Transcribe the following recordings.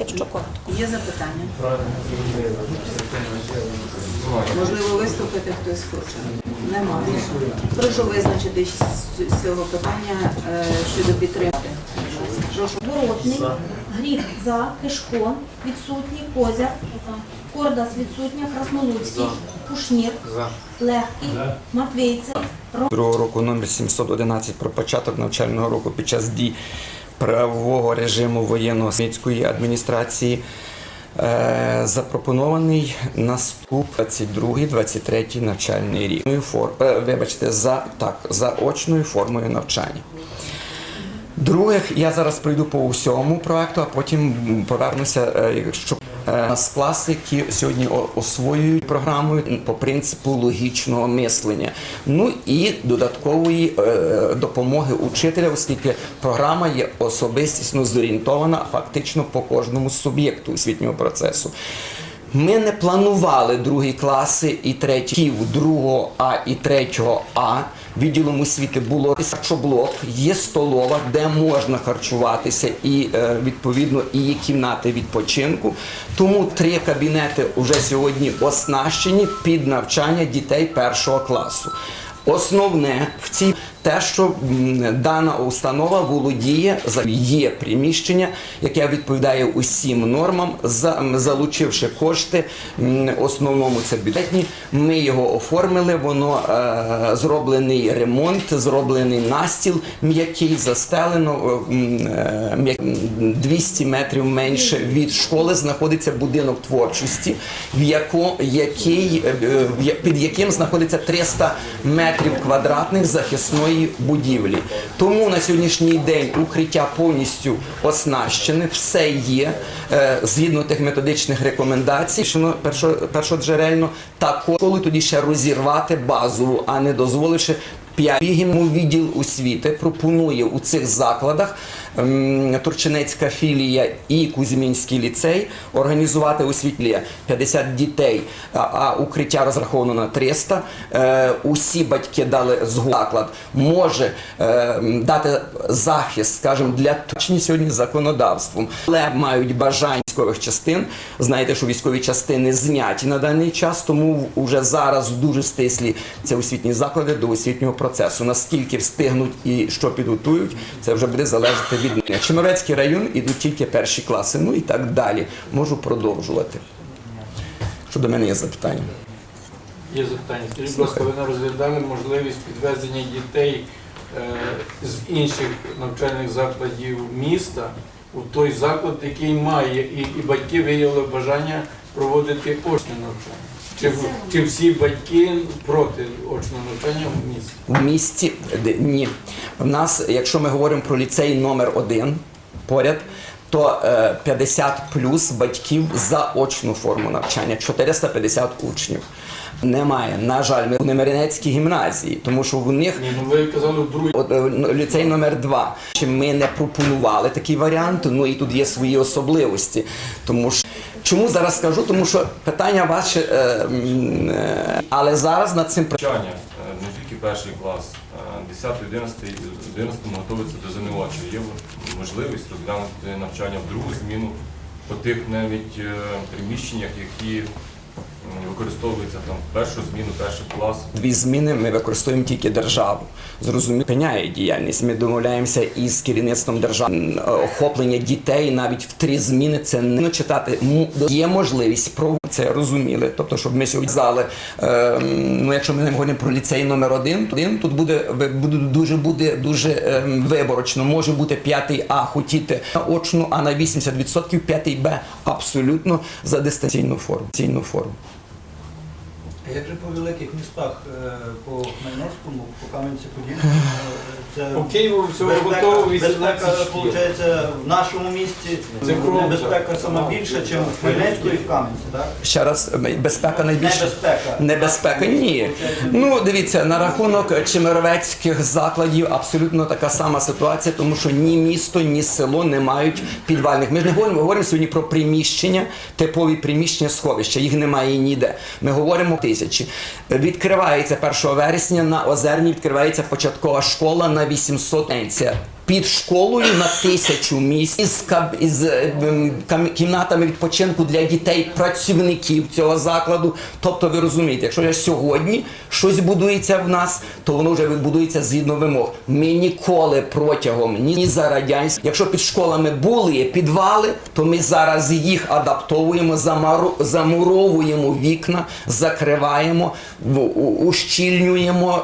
якщо коротко. Є запитання? Можливо, виступити хтось хоче? Немає. Прошу визначити з цього питання е, щодо підтримки. Прошу. Воротний, Гріб за, Кишко, відсутній, Козяк, Кордас. Відсутня, Краснолуцький, Кушнір, Легкий, Матвійцев, другого року номер 711 про початок навчального року під час дій правового режиму воєнно-світської адміністрації е, запропонований наступ 22-23 навчальний рік. Е, Вибачте, за так, за очною формою навчання. Друге, я зараз пройду по усьому проекту, а потім повернуся, е, у нас класи, які сьогодні освоюють програмою по принципу логічного мислення. Ну і додаткової е, допомоги учителя, оскільки програма є особистісно зорієнтована фактично по кожному суб'єкту освітнього процесу. Ми не планували другі класи і треті другого А і третього А. Відділом освіти було харчоблок, є столова, де можна харчуватися, і е, відповідно і є кімнати відпочинку. Тому три кабінети вже сьогодні оснащені під навчання дітей першого класу. Основне в цій те, що дана установа володіє за є приміщення, яке відповідає усім нормам, за залучивши кошти. Основному це бюджетні. Ми його оформили. Воно е, зроблений ремонт, зроблений настіл м'який, застелено е, м, е, м'як- м, 200 метрів менше від школи знаходиться будинок творчості, в яко, який, е, е, під яким знаходиться 300 метрів квадратних захисної будівлі. Тому на сьогоднішній день укриття повністю оснащене, все є е, згідно тих методичних рекомендацій, що першоджерельно також коли тоді ще розірвати базову, а не дозволивши П'ять відділ освіти пропонує у цих закладах Турчинецька філія і Кузьмінський ліцей організувати освітлення 50 дітей, а, укриття розраховано на 300. Е, усі батьки дали заклад може е, дати захист, скажімо, для точні сьогодні законодавством, але мають бажання військових частин. Знаєте, що військові частини зняті на даний час, тому вже зараз дуже стислі це освітні заклади до освітнього процесу. Наскільки встигнуть і що підготують, це вже буде залежати від них. Чемеровецький район ідуть тільки перші класи, ну і так далі. Можу продовжувати. Що до мене є запитання? Є запитання. Скажіть, будь ласка, ви не розглядали можливість підвезення дітей е, з інших навчальних закладів міста у той заклад, який має, і батьки виявили бажання проводити очне навчання? Чи, чи всі батьки проти очного навчання в місті? В місті ні. В нас, якщо ми говоримо про ліцей номер один поряд, то е, 50 плюс батьків за очну форму навчання, 450 учнів. Немає, на жаль, ми в Немирянецькій гімназії, тому що в них Ні, ну ви казали. От, е, ну, ліцей номер 2 Чи Ми не пропонували такий варіант, ну і тут є свої особливості. Тому що чому зараз скажу? Тому що питання ваше, е, але зараз над цим працювання. е, не тільки перший клас, 10, 11, 11 готуються до. Чи є можливість розглянути навчання в другу зміну по тих навіть е, приміщеннях, які м, використовуються там першу зміну, перший клас. Дві зміни ми використовуємо тільки державу. Зрозуміло, пиняє діяльність. Ми домовляємося із керівництвом держави охоплення дітей навіть в три зміни. Це не читати. Є можливість про це розуміли. Тобто, щоб ми сьогодні знали, Е, ну, якщо ми не говоримо про ліцей номер один, то він тут буде буде дуже буде дуже е, виборочно. Може бути п'ятий А хотіти на очну, а на 80% п'ятий Б абсолютно за дистанційну форму. Форму. А як же по великих містах, е, по Хмельницькому, по Кам'янці-Подільському, е, це По Києву всього безпека- готово 18 шкіл. виходить, в нашому місті Це круто. небезпека сама більша, ніж в Хмельницьку і в Кам'янці, так? Ще раз безпека найбільша. Небезпека. Небезпека ні. Ну дивіться на рахунок чемеровецьких закладів абсолютно така сама ситуація, тому що ні місто, ні село не мають підвальних. Ми ж не говоримо, ми говоримо сьогодні про приміщення, типові приміщення сховища. Їх немає ніде. Ми говоримо тисячі. Відкривається 1 вересня на Озерні. Відкривається початкова школа на 800 пенсія. Під школою на тисячу місць із, із е, м, кам- кімнатами відпочинку для дітей, працівників цього закладу. Тобто, ви розумієте, якщо я сьогодні щось будується в нас, то воно вже будується згідно вимог. Ми ніколи протягом ні за радянських, якщо під школами були підвали, то ми зараз їх адаптовуємо, замару- замуровуємо вікна, закриваємо, ущільнюємо,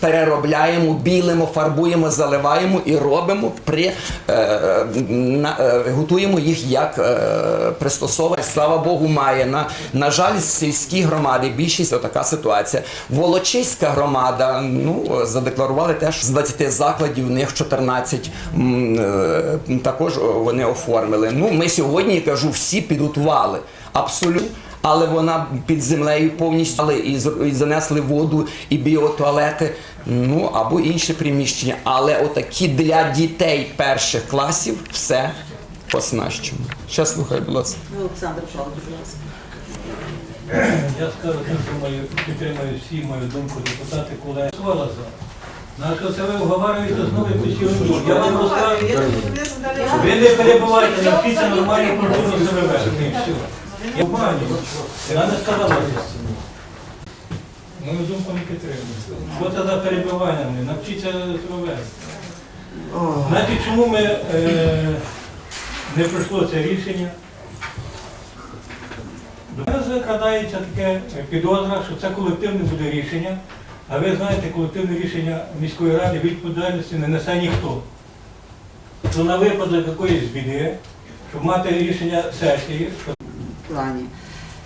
переробляємо, білимо, фарбуємо, заливаємо і робимо при е, на, е, готуємо їх як е, пристосовані. Слава Богу, має на, на жаль, сільські громади більшість отака ситуація. Волочиська громада ну задекларували теж з 20 закладів, в них 14 м, е, також вони оформили. Ну ми сьогодні кажу, всі підготували абсолютно. Але вона під землею повністю але і, і занесли воду, і біотуалети, ну або інші приміщення. Але отакі для дітей перших класів все оснащено. Ще слухай, будь ласка. Олександр Павлович, будь ласка. Я скажу, що мою підтримую всі мою думку депутати, колеги. Голосувала. На що це ви вговорюєте знову постійно? Я вам розказую. Ви не перебувайте, навчіться нормально культурно себе вести. Я обманюю. Вона не сказала істину. Мою думку не підтримую. Що це за перебування? Навчіться себе вести. Значить, чому ми е, не пройшло це рішення? До мене закрадається таке підозра, що це колективне буде рішення, а ви знаєте, колективне рішення міської ради відповідальності не несе ніхто. То на випадок якоїсь біди, щоб мати рішення сесії, що плані.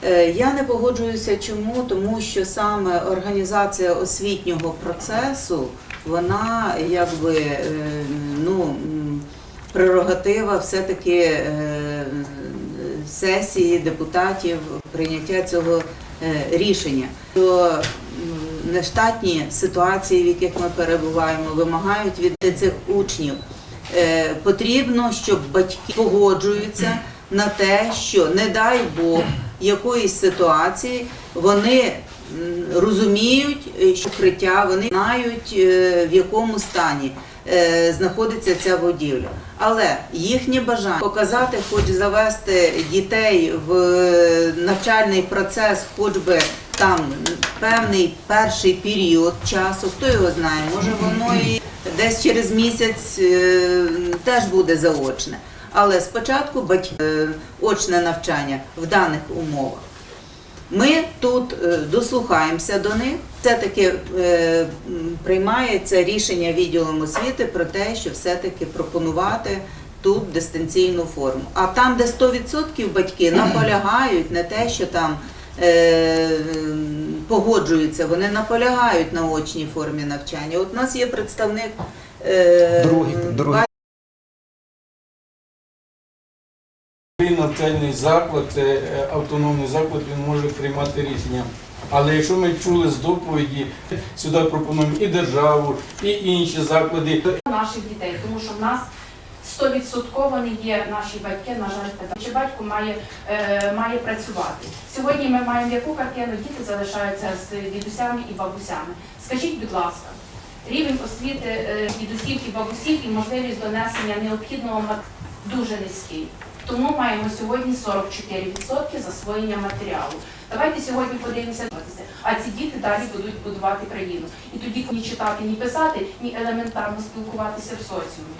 Е, Я не погоджуюся чому, тому що саме організація освітнього процесу, вона якби е, ну, прерогатива все-таки е, сесії депутатів прийняття цього рішення. То нештатні ситуації, в яких ми перебуваємо, вимагають від цих учнів. Потрібно, щоб батьки погоджуються на те, що не дай Бог якоїсь ситуації вони розуміють, е, що укриття, вони знають, е, в якому стані е, знаходиться ця будівля. Але їхнє бажання показати, хоч завести дітей в навчальний процес, хоч би там певний перший період часу, хто його знає, може воно і десь через місяць теж буде заочне. Але спочатку е, очне навчання в даних умовах. Ми тут е, дослухаємося до них. Все-таки е, приймається рішення відділом освіти про те, що все-таки пропонувати тут дистанційну форму. А там, де 100% батьки наполягають на те, що там погоджуються, вони наполягають на очній формі навчання. От у нас є представник Другий, навчальний заклад, це е, автономний заклад, він може приймати рішення. Але якщо ми чули з доповіді, сюди пропонуємо і державу, і інші заклади. наших дітей, тому що в нас стовідсотково не є наші батьки, на жаль. Чи батько має, е, має працювати. Сьогодні ми маємо яку картину, діти залишаються з дідусями і бабусями. Скажіть, будь ласка, рівень освіти е, дідусів і бабусів і можливість донесення необхідного дуже низький. Тому маємо сьогодні 44% засвоєння матеріалу. Давайте сьогодні подивимося, а ці діти далі будуть будувати країну. І тоді ні читати, ні писати, ні елементарно спілкуватися в соціумі.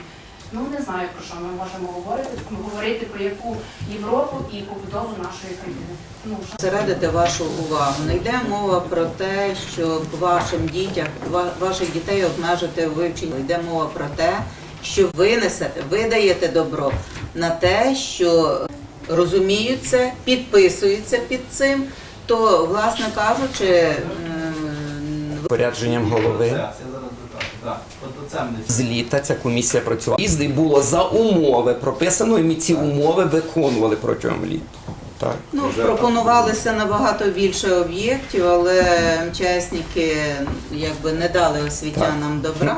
Ну не знаю про що ми можемо говорити, говорити про яку Європу і побудову нашої країни. Ну що- зосередити вашу увагу. Не йде мова про те, щоб вашим дітям, ва- ваших дітей обмежити в вивченні. Йде мова про те, що ви несете, ви добро на те, що розуміють це, підписуються під цим. То, власне кажучи, Порядженням голови. З літа ця комісія працювала. Їзди було за умови прописано, і ми ці умови виконували протягом літа. Так. Ну, пропонувалося набагато більше об'єктів, але МЧСники якби не дали освітянам добра.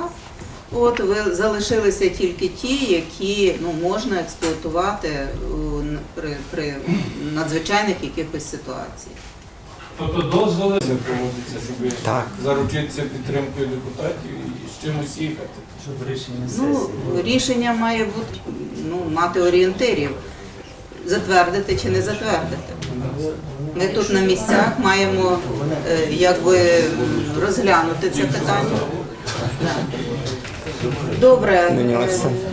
От ви залишилися тільки ті, які ну можна експлуатувати при, при надзвичайних якихось ситуаціях. Тобто дозволи проводиться, щоб Так. заручитися підтримкою депутатів і з чимось їхати. Ну, рішення має бути ну, мати орієнтирів. Затвердити чи не затвердити. Ми тут на місцях маємо е, якби розглянути це питання. Добре. Нині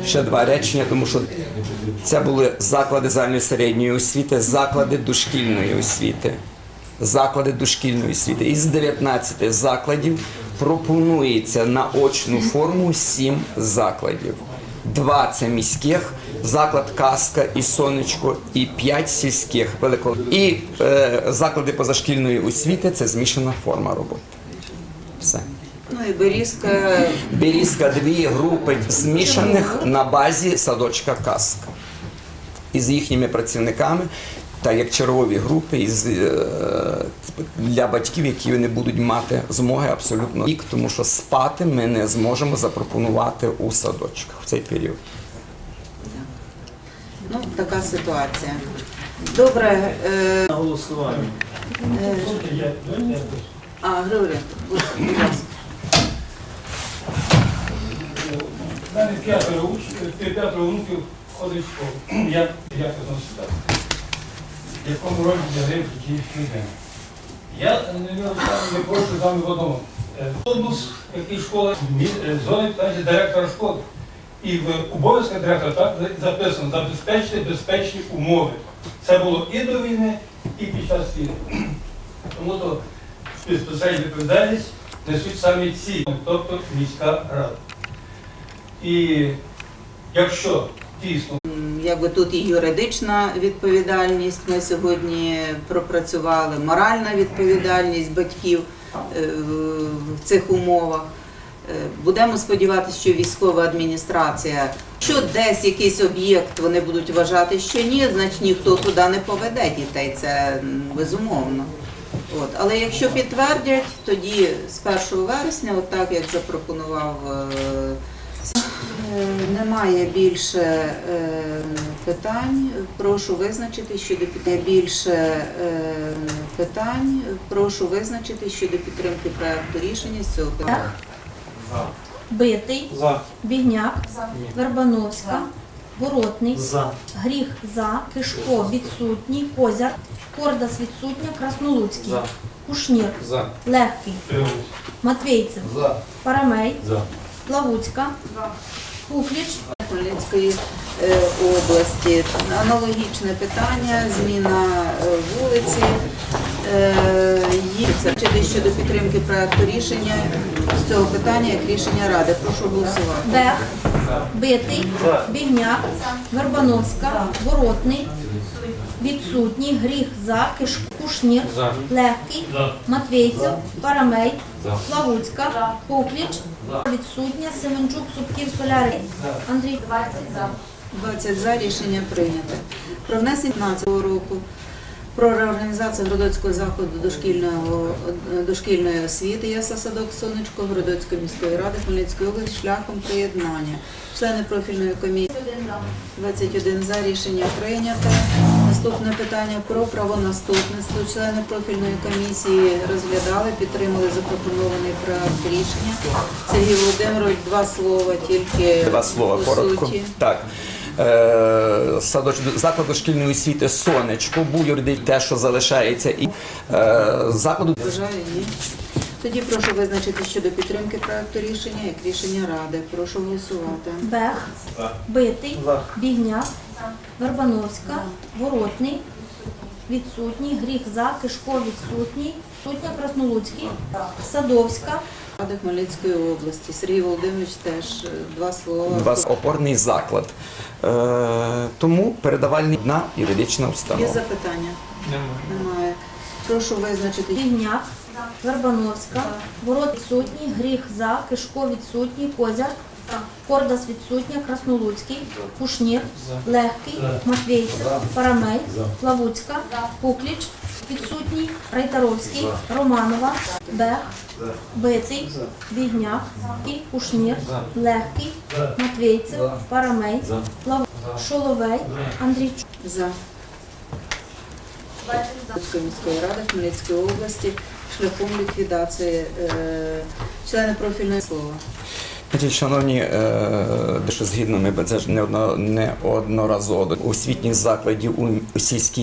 ще два речення, тому що це були заклади загальної середньої освіти, заклади дошкільної освіти. Заклади дошкільної освіти. Із 19 закладів пропонується на очну форму 7 закладів. Два це міських, заклад Каска і Сонечко, і 5 сільських велико. І е, заклади позашкільної освіти це змішана форма роботи. Все. І Берізка Берізка дві групи змішаних на базі садочка Каска. Із їхніми працівниками, та як чергові групи із, е, для батьків, які не будуть мати змоги абсолютно рік, тому що спати ми не зможемо запропонувати у садочках в цей період. Ну, така ситуація. Добре. Е, На голосування. е, а, Григорій, будь ласка. У мене п'ятеро учнів, п'ятеро внуків ходить в школу. Я, я сюди. В якому році грив київський день. Я не, не, прошу з вами в одному. Е, Автобус, який школа, е, значить, директора школи. І в обов'язках директора так записано забезпечити безпечні умови. Це було і до війни, і під час війни. Тому то безпосередньо відповідальність несуть саме ці, тобто міська рада. І якщо дійсно Якби тут і юридична відповідальність ми сьогодні пропрацювали, моральна відповідальність батьків е, в цих умовах. Е, Будемо сподіватися, що військова адміністрація, що десь якийсь об'єкт вони будуть вважати, що ні, значить ніхто туди не поведе дітей. Це безумовно. От. Але якщо підтвердять, тоді з 1 вересня, от так як запропонував Е, Немає більше е, питань. Прошу визначити щодо більше е, питань. Прошу визначити щодо підтримки проекту рішення з цього питання. Битий, За. Бігняк, Вербановська, Воротний, За. Гріх за, Кишко відсутній, Козяк, Кордас відсутня, Краснолуцький, Кушнір, За. Легкий, Матвійцев, За. Парамей, За. Плавуцька, Кухліч, Хмельницької е, області. Аналогічне питання, зміна е, вулиці. Е, Є це щодо підтримки проекту рішення з цього питання як рішення ради. Прошу голосувати. Бех, Битий, Бігняк, Вербановська, Воротний, відсутній, Гріх за, Кушнір, Легкий, Матвійцев, Парамей. Плавуцька, Кухліч, відсутня, Семенчук, Субків, Солярий, Андрій 20 за. 20 за рішення прийнято. Про внесення 15 року про реорганізацію Городоцького закладу дошкільного, дошкільної освіти ЯСА Садок Сонечко Городоцької міської ради Хмельницької області шляхом приєднання. Члени профільної комісії 21 за рішення прийнято. Наступне питання про правонаступництво. Члени профільної комісії розглядали, підтримали запропонований проект рішення. Сергій Володимирович, два слова тільки Два слова по коротко. суті. Так. Е, садоч... заклад дошкільної освіти Сонечко був юридично те, що залишається, і е, закладу ні. Тоді прошу визначити щодо підтримки проекту рішення як рішення ради. Прошу голосувати. Бех, Битий, Бігняк, Вербановська, Воротний, відсутній, Гріх за, Кишко відсутній, Сутня Краснолуцький, Садовська, Ради Хмельницької області. Сергій Володимирович теж е, два слова. у вас опорний заклад. Е, тому передавальний на юридична Є запитання? Немає. Немає. Прошу визначити. Бігняк, Вербановська, Ворот відсутній, Гріх за, Кишко відсутній, Козяк, Кордас відсутня, Краснолуцький, Кушнір, Легкий, Матвійцев, Парамей, Плавуцька, Кукліч, відсутній, Райтаровський, Романова, Бех, Битий, Бігняк, Кушнір, Легкий, Матвійцев, Парамей, Плавуцька, Шоловей, Андрійчук. За. Хмельницької міської ради Хмельницької області шляхом ліквідації е, члени профільної слова. Значить, шановні, е, дещо згідно ми це ж неодно- неодноразово у освітніх закладів у сільській